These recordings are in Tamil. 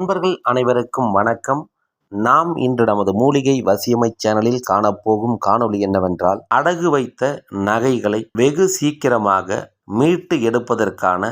நண்பர்கள் அனைவருக்கும் வணக்கம். நாம் இன்று நமது மூலிகை வசியமை சேனலில் காணப்போகும் காணொளி என்னவென்றால் அடகு வைத்த நகைகளை வெகு சீக்கிரமாக மீட்டு எடுப்பதற்கான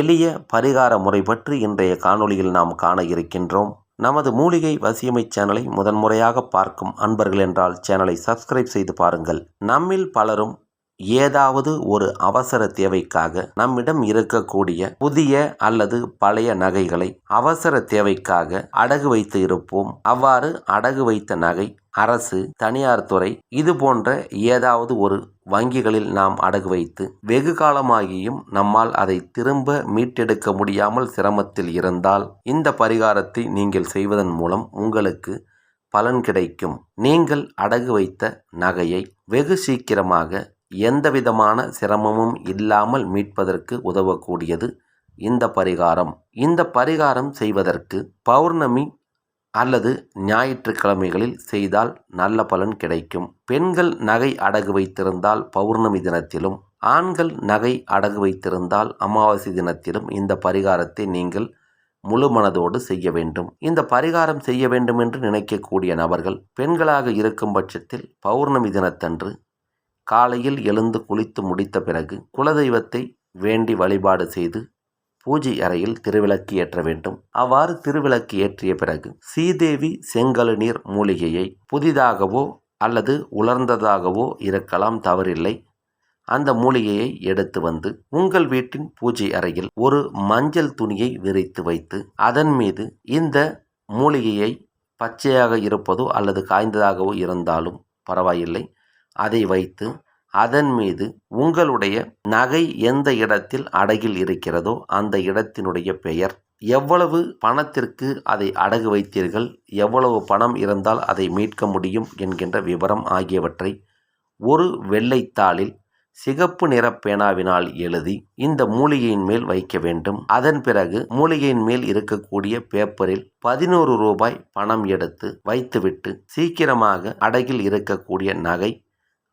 எளிய பரிகார முறை பற்றி இன்றைய காணொளியில் நாம் காண இருக்கின்றோம். நமது மூலிகை வசியமை சேனலை முதன்முறையாக பார்க்கும் அன்பர்கள் என்றால் சேனலை சப்ஸ்கிரைப் செய்து பாருங்கள். நம்மில் பலரும் ஏதாவது ஒரு அவசர தேவைக்காக நம்மிடம் இருக்கக்கூடிய புதிய அல்லது பழைய நகைகளை அவசர தேவைக்காக அடகு வைத்து இருப்போம். அவ்வாறு அடகு வைத்த நகை அரசு தனியார் துறை இது போன்ற ஏதாவது ஒரு வங்கிகளில் நாம் அடகு வைத்து வெகு காலமாகியும் நம்மால் அதை திரும்ப மீட்டெடுக்க முடியாமல் சிரமத்தில் இருந்தால் இந்த பரிகாரத்தை நீங்கள் செய்வதன் மூலம் உங்களுக்கு பலன் கிடைக்கும். நீங்கள் அடகு வைத்த நகையை வெகு சீக்கிரமாக எந்தவிதமான சிரமமும் இல்லாமல் மீட்பதற்கு உதவக்கூடியது இந்த பரிகாரம். இந்த பரிகாரம் செய்வதற்கு பௌர்ணமி அல்லது ஞாயிற்றுக்கிழமைகளில் செய்தால் நல்ல பலன் கிடைக்கும். பெண்கள் நகை அடகு வைத்திருந்தால் பௌர்ணமி தினத்திலும் ஆண்கள் நகை அடகு வைத்திருந்தால் அமாவாசை தினத்திலும் இந்த பரிகாரத்தை நீங்கள் முழு மனதோடு செய்ய வேண்டும். இந்த பரிகாரம் செய்ய வேண்டும் என்று நினைக்கக்கூடிய நபர்கள் பெண்களாக இருக்கும் பட்சத்தில் பௌர்ணமி தினத்தன்று காலையில் எழுந்து குளித்து முடித்த பிறகு குலதெய்வத்தை வேண்டி வழிபாடு செய்து பூஜை அறையில் திருவிளக்கு ஏற்ற வேண்டும். அவ்வாறு திருவிளக்கு ஏற்றிய பிறகு சீதேவி செங்கல் நீர் மூலிகையை புதிதாகவோ அல்லது உலர்ந்ததாகவோ இருக்கலாம் தவறில்லை. அந்த மூலிகையை எடுத்து வந்து உங்கள் வீட்டின் பூஜை அறையில் ஒரு மஞ்சள் துணியை விரித்து வைத்து அதன் மீது இந்த மூலிகையை பச்சையாக இருப்பதோ அல்லது காய்ந்ததாகவோ இருந்தாலும் பரவாயில்லை. அதை வைத்து அதன் மீது உங்களுடைய நகை எந்த இடத்தில் அடகில் இருக்கிறதோ அந்த இடத்தினுடைய பெயர். எவ்வளவு பணத்திற்கு அதை அடகு வைத்தீர்கள்? எவ்வளவு பணம் இருந்தால் அதை மீட்க முடியும்? என்கின்ற விவரம் ஆகியவற்றை ஒரு வெள்ளைத்தாளில் சிகப்பு நிற பேனாவினால் எழுதி இந்த மூலிகையின் மேல் வைக்க வேண்டும். அதன் பிறகு மூலிகையின் மேல் இருக்கக்கூடிய பேப்பரில் பதினோரு ரூபாய் பணம் எடுத்து வைத்துவிட்டு சீக்கிரமாக அடகில் இருக்கக்கூடிய நகை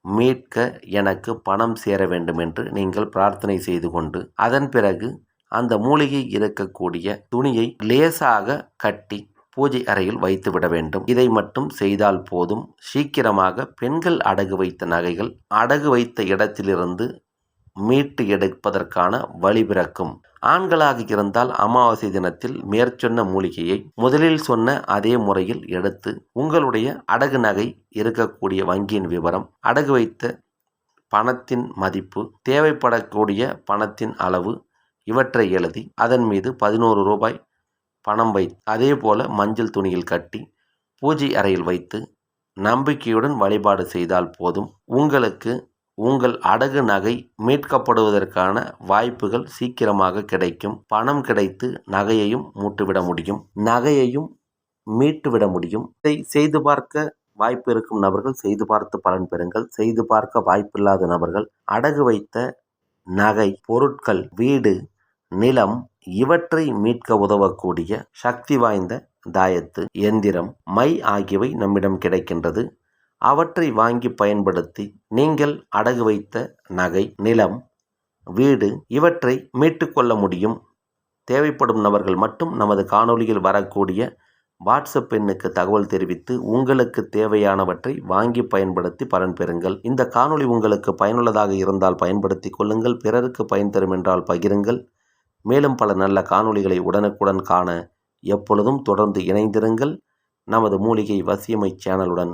மீட்க எனக்கு பணம் சேர வேண்டும் என்று நீங்கள் பிரார்த்தனை செய்து கொண்டு அதன் பிறகு அந்த மூலிகை இருக்கக்கூடிய துணியை லேசாக கட்டி பூஜை அறையில் வைத்து விட வேண்டும். இதை மட்டும் செய்தால் போதும். சீக்கிரமாக பெண்கள் அடகு வைத்த நகைகள் அடகு வைத்த இடத்திலிருந்து மீட்டு எடுப்பதற்கான வழி பிறக்கும். ஆண்களாக இருந்தால் அமாவாசை தினத்தில் மேற்சொன்ன மூலிகையை முதலில் சொன்ன அதே முறையில் எடுத்து உங்களுடைய அடகு நகை இருக்கக்கூடிய வங்கியின் விவரம் அடகு வைத்த பணத்தின் மதிப்பு தேவைப்படக்கூடிய பணத்தின் அளவு இவற்றை எழுதி அதன் மீது பதினோரு ரூபாய் பணம் வைத்து அதே போல மஞ்சள் துணியில் கட்டி பூஜை அறையில் வைத்து நம்பிக்கையுடன் வழிபாடு செய்தால் போதும். உங்களுக்கு உங்கள் அடகு நகை மீட்கப்படுவதற்கான வாய்ப்புகள் சீக்கிரமாக கிடைக்கும். பணம் கிடைத்து நகையையும் மூட்டுவிட முடியும். நகையையும் மீட்டுவிட முடியும். இதை செய்து பார்க்க வாய்ப்பு இருக்கும் நபர்கள் செய்து பார்த்து பலன் பெறுங்கள். செய்து பார்க்க வாய்ப்பில்லாத நபர்கள் அடகு வைத்த நகை பொருட்கள் வீடு நிலம் இவற்றை மீட்க உதவக்கூடிய சக்தி வாய்ந்த தாயத்து எந்திரம் மை ஆகியவை நம்மிடம் கிடைக்கின்றது. அவற்றை வாங்கி பயன்படுத்தி நீங்கள் அடகு வைத்த நகை நிலம் வீடு இவற்றை மீட்டுக்கொள்ள முடியும். தேவைப்படும் நபர்கள் மட்டும் நமது காணொலியில் வரக்கூடிய வாட்ஸ்அப் எண்ணுக்கு தகவல் தெரிவித்து உங்களுக்கு தேவையானவற்றை வாங்கி பயன்படுத்தி பலன் பெறுங்கள். இந்த காணொளி உங்களுக்கு பயனுள்ளதாக இருந்தால் பயன்படுத்தி கொள்ளுங்கள். பிறருக்கு பயன் தரும் என்றால் பகிருங்கள். மேலும் பல நல்ல காணொளிகளை உடனுக்குடன் காண எப்பொழுதும் தொடர்ந்து இணைந்திருங்கள். நமது மூலிகை வசியமை சேனலுடன்